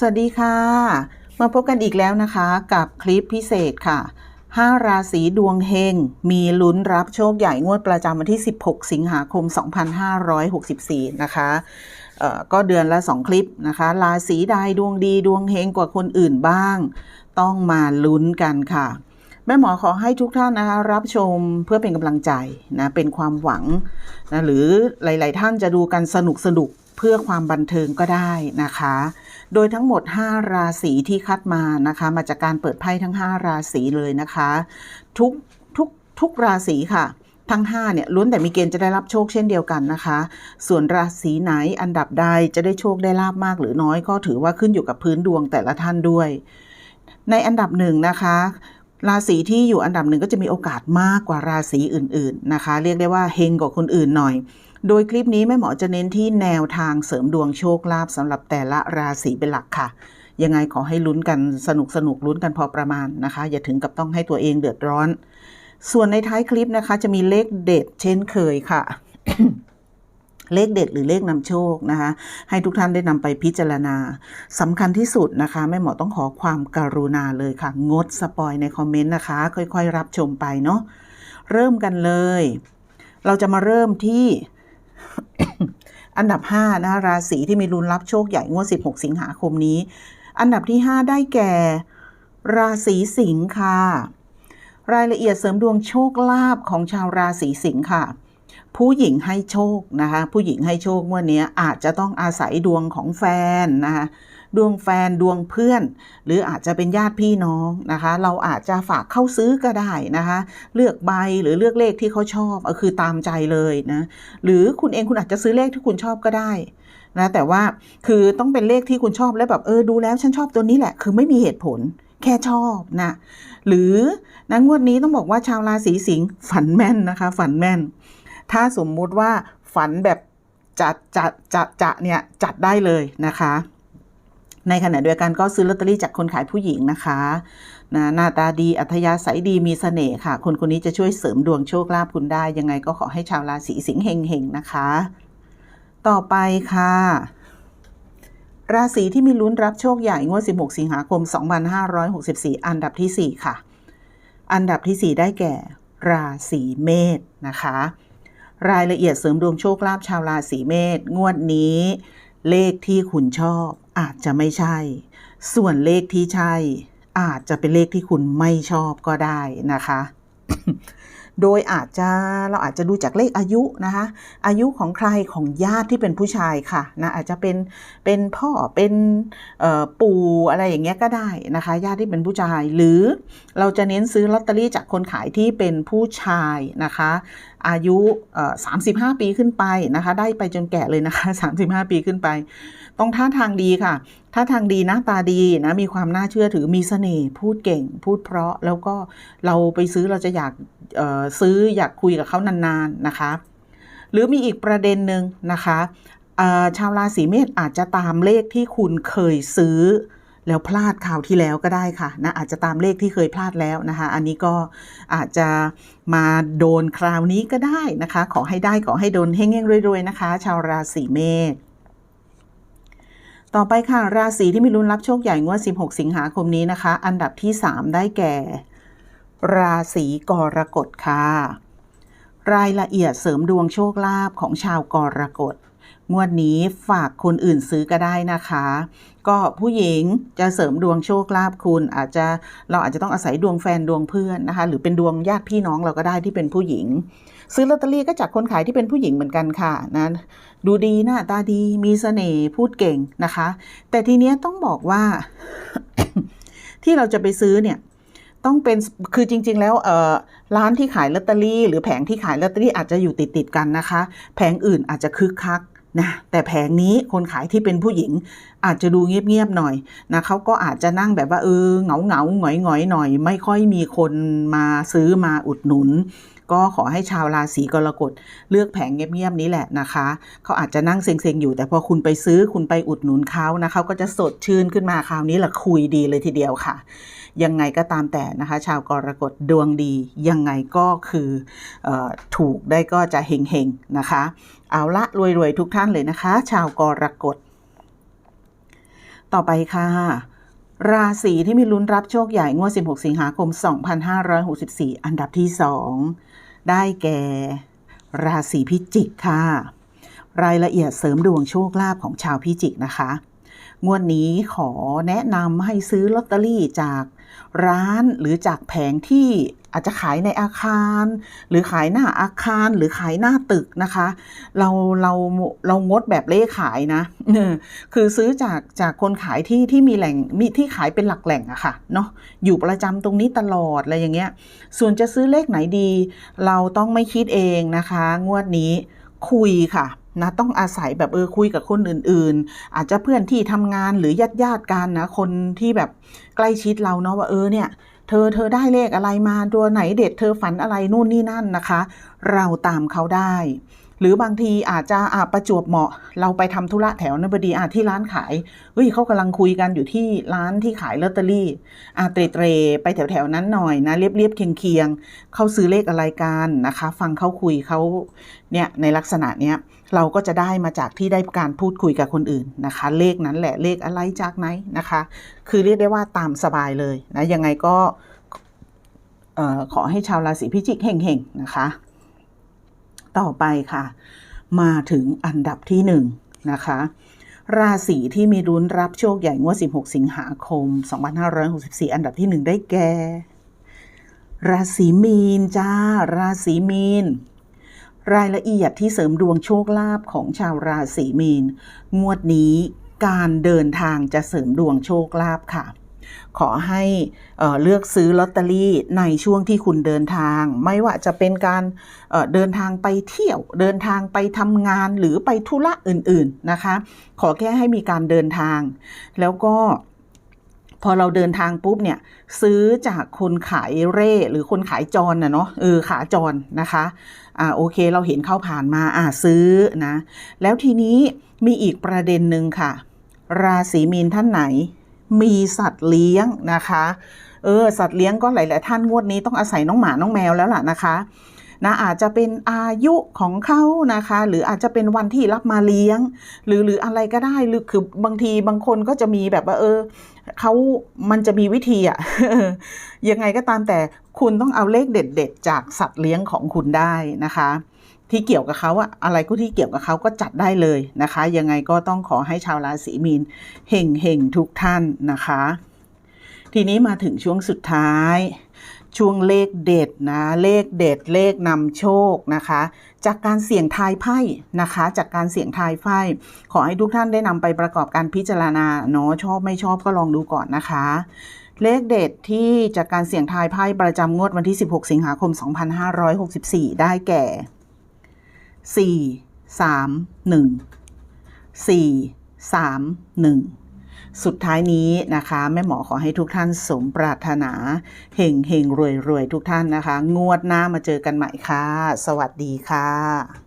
สวัสดีค่ะ มาพบกันอีกแล้วนะคะกับคลิปพิเศษค่ะ 5 ราศีดวงเฮง มีลุ้นรับโชคใหญ่งวดประจำวันที่ 16 สิงหาคม 2564 นะคะก็เดือนละ 2 คลิปนะคะ ราศีใดดวงดีดวงเฮงกว่าคนอื่นบ้าง ต้องมาลุ้นกันค่ะ แม่หมอขอให้ทุกท่านนะคะรับชมเพื่อเป็นกำลังใจนะเป็นความหวังนะหรือหลาย ๆ ท่านจะดูกันสนุกสนุกเพื่อความบันเทิงก็ได้นะคะ โดยทั้งหมด 5 ราศีที่คัดมานะคะ มาจากการเปิดไพ่ทั้ง 5 ราศีเลยนะคะ ทุกทุกทุกราศีค่ะ ทั้ง5เนี่ยล้วนแต่มีเกณฑ์จะได้รับโชคเช่นเดียวกันนะคะ ส่วนราศีไหนอันดับใดจะได้โชคได้ลาบมากหรือน้อยก็ถือว่าขึ้นอยู่กับพื้นดวงแต่ละท่านด้วย ในอันดับหนึ่งนะคะราศีที่อยู่อันดับหนึ่งก็จะมีโอกาสมากกว่าราศีอื่น ๆนะคะ เรียกได้ว่าเฮงกว่าคนอื่นหน่อย โดยคลิปนี้แม่หมอจะเน้นที่แนวทางเสริมดวงโชคลาภสำหรับแต่ละราศีเป็นหลักค่ะ ยังไงขอให้ลุ้นกันสนุกสนุกลุ้นกันพอประมาณนะคะ อย่าถึงกับต้องให้ตัวเองเดือดร้อน ส่วนในท้ายคลิปนะคะ จะมีเลขเด็ดเช่นเคยค่ะเลขเด็ดหรือเลขนำโชคนะคะ ให้ทุกท่านได้นำไปพิจารณาสำคัญที่สุดนะคะแม่หมอต้องขอความการุณาเลยค่ะ งดสปอยในคอมเมนต์นะคะ ค่อยๆ รับชมไปเนาะเริ่มกันเลย เราจะมาเริ่มที่ อันดับ5นะคะราศีที่มีลุ้นรับโชคใหญ่งวด 16 สิงหาคมนี้ อันดับที่ 5 ได้แก่ ราศีสิงค์ค่ะ รายละเอียดเสริมดวงโชคลาภของชาวราศีสิงค์ค่ะ ผู้หญิงให้โชคนะคะ ผู้หญิงให้โชคเมื่อนี้อาจจะต้องอาศัยดวงของแฟนนะคะดวงแฟนดวงเพื่อน หรืออาจจะเป็นญาติพี่น้องนะคะ เราอาจจะฝากเข้าซื้อก็ได้นะคะ เลือกใบหรือเลือกเลขที่เขาชอบเออคือตามใจเลยนะหรือคุณเองคุณอาจจะซื้อเลขที่คุณชอบก็ได้นะแต่ว่าคือต้องเป็นเลขที่คุณชอบแล้วแบบเออดูแล้วฉันชอบตัวนี้แหละ คือไม่มีเหตุผลแค่ชอบนะหรือนะงวดนี้ต้องบอกว่าชาวราศีสิงห์ฝันแม่นนะคะ ฝันแม่น ถ้าสมมุติว่าฝันแบบจัดจัดจัดจะเนี่ยจัดได้เลยนะคะ ในขณะเดียวกันก็ซื้อลอตเตอรี่จากคนขายผู้หญิงนะคะนะหน้าตาดีอัธยาศัยดีมีเสน่ห์ค่ะ คนคนนี้จะช่วยเสริมดวงโชคลาภคุณได้ ยังไงก็ขอให้ชาวราศีสิงห์เฮงๆนะคะ ต่อไปค่ะ ราศีที่มีลุ้นรับโชคใหญ่งวด 16 สิงหาคม 2564 อันดับที่ 4 ค่ะ อันดับที่ 4 ได้แก่ ราศีเมษนะคะ รายละเอียดเสริมดวงโชคลาภชาวราศีเมษงวดนี้ เลขที่คุณชอบอาจจะไม่ใช่ ส่วนเลขที่ใช่ อาจจะเป็นเลขที่คุณไม่ชอบก็ได้นะคะ โดยอาจจะเราอาจจะดูจากเลขอายุนะคะ อายุของใครของญาติที่เป็นผู้ชายค่ะนะอาจจะเป็นเป็นพ่อเป็นปู่อะไรอย่างเงี้ยก็ได้นะคะ ญาติที่เป็นผู้ชาย หรือเราจะเน้นซื้อลอตเตอรี่จากคนขายที่เป็นผู้ชายนะคะ อายุ 35 ปีขึ้นไปนะคะ ได้ไปจนแก่เลยนะคะ 35 ปีขึ้นไป ต้องท่าทางดีค่ะ ท่าทางดีหน้าตาดีนะ มีความน่าเชื่อถือ มีเสน่ห์ พูดเก่ง พูดเพราะ แล้วก็เราไปซื้อเราจะอยากซื้ออยากคุยกับเขานานๆนะคะ หรือมีอีกประเด็นหนึ่งนะคะชาวราศีเมษอาจจะตามเลขที่คุณเคยซื้อ แล้วพลาดข่าวที่แล้วก็ได้ค่ะนะอาจจะตามเลขที่เคยพลาดแล้วนะคะ อันนี้ก็อาจจะมาโดนคราวนี้ก็ได้นะคะ ขอให้ได้ขอให้โดนเฮงๆรวยๆนะคะ ชาวราศีเมษต่อไปค่ะ ราศีที่มีลุ้นรับโชคใหญ่งวด 16 สิงหาคมนี้นะคะ อันดับที่ 3 ได้แก่ ราศีกรกฎค่ะ รายละเอียดเสริมดวงโชคลาภของชาวกรกฎ งวดนี้ฝากคนอื่นซื้อก็ได้นะคะ ก็ผู้หญิงจะเสริมดวงโชคลาภคุณ อาจจะเราอาจจะต้องอาศัยดวงแฟนดวงเพื่อนนะคะ หรือเป็นดวงญาติพี่น้องเราก็ได้ที่เป็นผู้หญิง ซื้อลอตเตอรี่ก็จากคนขายที่เป็นผู้หญิงเหมือนกันค่ะนะดูดีหน้าตาดีมีเสน่ห์พูดเก่งนะคะ แต่ทีเนี้ยต้องบอกว่า ที่เราจะไปซื้อเนี่ยต้องเป็นคือจริง ๆ แล้วเอ่อร้านที่ขายลอตเตอรี่ หรือแผงที่ขายลอตเตอรี่อาจจะอยู่ติดๆกันนะคะ แผงอื่นอาจจะคึกคัก นะแต่แผงนี้คนขายที่เป็นผู้หญิงอาจจะดูเงียบๆหน่อยนะเขาก็อาจจะนั่งแบบว่าเออเหงาเหงาๆหงอยหงอยๆหน่อย ไม่ค่อยมีคนมาซื้อมาอุดหนุน ก็ขอให้ชาวราศีกรกฎเลือกแผงเงียบๆนี้แหละนะคะ เขาอาจจะนั่งเซ็งๆอยู่ แต่พอคุณไปซื้อคุณไปอุดหนุนเขานะเขาก็จะสดชื่นขึ้นมาคราวนี้แหละคุยดีเลยทีเดียวค่ะ ยังไงก็ตามแต่นะคะ ชาวกรกฎดวงดี ยังไงก็คือออถูกได้ก็จะเฮงๆนะคะ เอาละรวยๆทุกท่านเลยนะคะ ชาวกรกฎต่อไปค่ะ ราศีที่มีลุ้นรับโชคใหญ่งวด 16 สิงหาคม 2564 อันดับที่ 2 ได้แก่ ราศีพิจิกค่ะ รายละเอียดเสริมดวงโชคลาภของชาวพิจิกนะคะ งวดนี้ขอแนะนำให้ซื้อลอตเตอรี่จาก ร้านหรือจากแผงที่อาจจะขายในอาคาร หรือขายหน้าอาคารหรือขายหน้าตึกนะคะ เราเราเรางดแบบเล่ขายนะคือซื้อจากจากคนขายที่ที่มีแหล่งมีที่ขายเป็นหลักแหล่งอะค่ะเนาะอยู่ประจำตรงนี้ตลอดอะไรอย่างเงี้ย ส่วนจะซื้อเลขไหนดี เราต้องไม่คิดเองนะคะ งวดนี้คุยค่ะ นะต้องอาศัยแบบเออคุยกับคนอื่น ๆ อาจจะเพื่อนที่ทำงานหรือญาติญาติกันนะคนที่แบบใกล้ชิดเราเนาะว่าเออเนี่ยเธอเธอได้เลขอะไรมาตัวไหนเด็ดเธอฝันอะไรนู่นนี่นั่นนะคะ เราตามเขาได้ หรือบางทีอาจจะอะประจวบเหมาะ เราไปทำธุระแถวนบดีอะที่ร้านขายเฮ้ยเขากำลังคุยกันอยู่ที่ร้านที่ขายลอตเตอรี่อะเตรเตรไปแถวแถวๆนั้นหน่อยนะเรียบเรียบเคียงเคียงๆเขาซื้อเลขอะไรกันนะคะ ฟังเขาคุยเขาเนี่ยในลักษณะเนี้ยเราก็จะได้มาจากที่ได้การพูดคุยกับคนอื่นนะคะ เลขนั้นแหละเลขอะไรจากไหนนะคะ คือเรียกได้ว่าตามสบายเลยนะยังไงก็ออขอให้ชาวราศีพิจิกเฮงๆนะคะ ต่อไปค่ะ มาถึงอันดับที่หนึ่งนะคะ ราศีที่มีรุ้นรับโชคใหญ่งวด 16 สิงหาคม 2564 อันดับที่หนึ่งได้แก่ ราศีมีนจ้า ราศีมีนรายละเอียดที่เสริมดวงโชคลาภของชาวราศีมีน งวดนี้การเดินทางจะเสริมดวงโชคลาภค่ะ ขอให้เอ่อเลือกซื้อลอตเตอรี่ในช่วงที่คุณเดินทาง ไม่ว่าจะเป็นการเออเดินทางไปเที่ยว เดินทางไปทำงานหรือไปธุระอื่นๆนะคะ ขอแค่ให้มีการเดินทาง แล้วก็พอเราเดินทางปุ๊บเนี่ยซื้อจากคนขายเร่หรือคนขายจรนะเนาะเออขาจรนะคะอ่าโอเคเราเห็นเข้าผ่านมาอ่าซื้อนะ แล้วทีนี้มีอีกประเด็นหนึ่งค่ะ ราศีมีนท่านไหน มีสัตว์เลี้ยงนะคะเออสัตว์เลี้ยงก็หลาย ๆ ท่านงวดนี้ต้องอาศัยน้องหมาน้องแมวแล้วล่ะนะคะนะอาจจะเป็นอายุของเขานะคะ หรืออาจจะเป็นวันที่รับมาเลี้ยง หรือหรืออะไรก็ได้หรือคือบางทีบางคนก็จะมีแบบว่าเออเขามันจะมีวิธีอะยังไงก็ตามแต่คุณต้องเอาเลขเด็ด ๆ จากสัตว์เลี้ยงของคุณได้นะคะ ที่เกี่ยวกับเขาอะอะไรก็ที่เกี่ยวกับเขาก็จัดได้เลยนะคะ ยังไงก็ต้องขอให้ชาวราศีมีนเฮงเฮงทุกท่านนะคะ ทีนี้มาถึงช่วงสุดท้าย ช่วงเลขเด็ดนะเลขเด็ดเลขนำโชคนะคะ จากการเสี่ยงทายไพ่นะคะ จากการเสี่ยงทายไพ่ขอให้ทุกท่านได้นำไปประกอบการพิจารณาเนาะชอบไม่ชอบก็ลองดูก่อนนะคะเลขเด็ดที่จากการเสี่ยงทายไพ่ประจำงวดวันที่ 16 สิงหาคม 2564 ได้แก่ สี่สามหนึ่งสี่สามหนึ่งสุดท้ายนี้นะคะ แม่หมอขอให้ทุกท่านสมปรารถนาเฮงเฮงรวยรวยทุกท่านนะคะ งวดหน้ามาเจอกันใหม่ค่ะ สวัสดีค่ะ